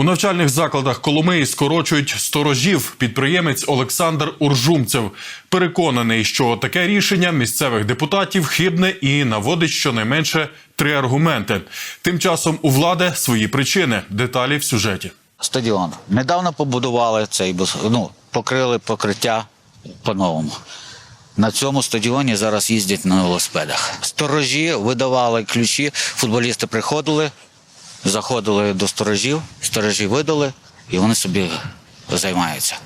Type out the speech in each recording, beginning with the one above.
У навчальних закладах Коломиї скорочують сторожів. Підприємець Олександр Уржумцев переконаний, що таке рішення місцевих депутатів хибне і наводить щонайменше три аргументи. Тим часом у влади свої причини. Деталі в сюжеті. Стадіон. Недавно побудували цей ну, покрили покриття по-новому. На цьому стадіоні зараз їздять на велосипедах. Сторожі видавали ключі, футболісти приходили, заходили до сторожів, сторожі видали, і вони собі займаються.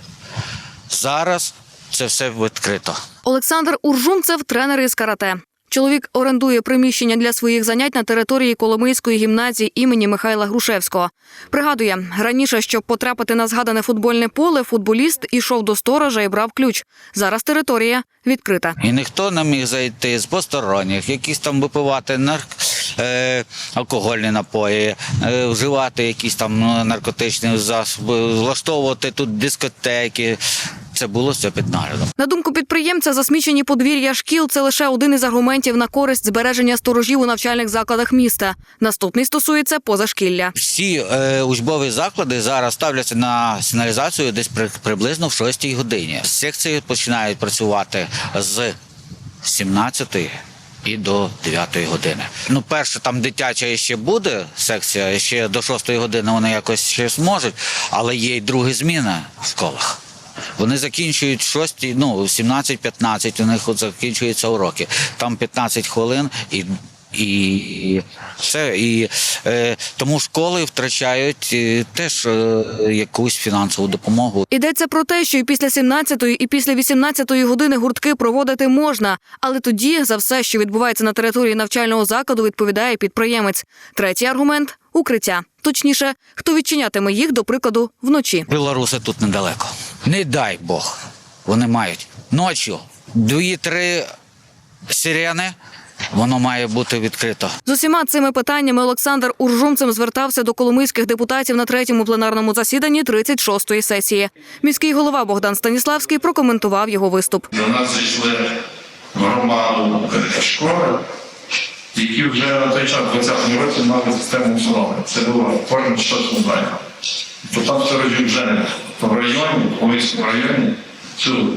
Зараз це все відкрито. Олександр Уржумцев тренер із карате. Чоловік орендує приміщення для своїх занять на території Коломийської гімназії імені Михайла Грушевського. Пригадує, раніше, щоб потрапити на згадане футбольне поле, футболіст ішов до сторожа і брав ключ. Зараз територія відкрита. І ніхто не міг зайти з посторонніх, якісь там випивати нар... е... алкогольні напої, е... вживати якісь там ну, наркотичні засоби, влаштовувати тут дискотеки. Це було все під наглядом. На думку підприємця, засмічені подвір'я шкіл це лише один із аргументів на користь збереження сторожів у навчальних закладах міста. Наступний стосується позашкілля. Всі е, учбові заклади зараз ставляться на сигналізацію десь при, приблизно в 6 годині. Секції починають працювати з 17 і до 9 години. Ну, перше, там дитяча ще буде секція, ще до 6 години вони якось ще зможуть, але є й друга зміна в школах. Вони закінчують 6, ну, 17-15, у них закінчуються уроки. Там 15 хвилин і. І все, і е, тому школи втрачають е, теж е, якусь фінансову допомогу. Йдеться про те, що і після 17-ї, і після 18-ї години гуртки проводити можна, але тоді за все, що відбувається на території навчального закладу, відповідає підприємець. Третій аргумент укриття. Точніше, хто відчинятиме їх, до прикладу, вночі. Білоруси тут недалеко. Не дай Бог. Вони мають ночі дві-три сирени, воно має бути відкрито. З усіма цими питаннями Олександр Уржумцем звертався до коломийських депутатів на третьому пленарному засіданні 36-ї сесії. Міський голова Богдан Станіславський прокоментував його виступ. До нас зайшли громаду школи, які вже на той час, в 20-му році, мали систему обслуговування. Це було кожен щось знає. То там вже в районі, в Поліському районі, цю,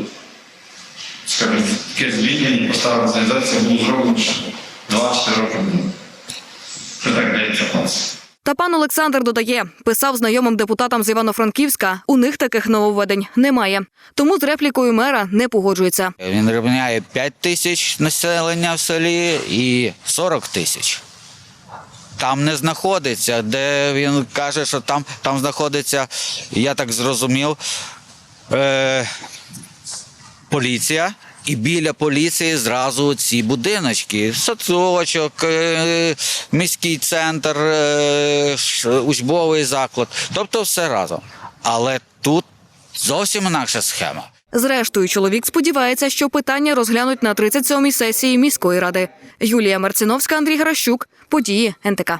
скажімо, таке звільнення поставила організація було зроблено 24 роки. тому. Це так дається в нас. Та пан Олександр додає, писав знайомим депутатам з Івано-Франківська, у них таких нововведень немає. Тому з реплікою мера не погоджується. Він рівняє 5 тисяч населення в селі і 40 тисяч. Там не знаходиться, де він каже, що там, там знаходиться, я так зрозумів, е, поліція. І біля поліції зразу ці будиночки, садочок, е, міський центр, е, учбовий заклад. Тобто все разом. Але тут зовсім інакша схема. Зрештою, чоловік сподівається, що питання розглянуть на 37-й сесії міської ради. Юлія Марциновська, Андрій Гращук. Події НТК.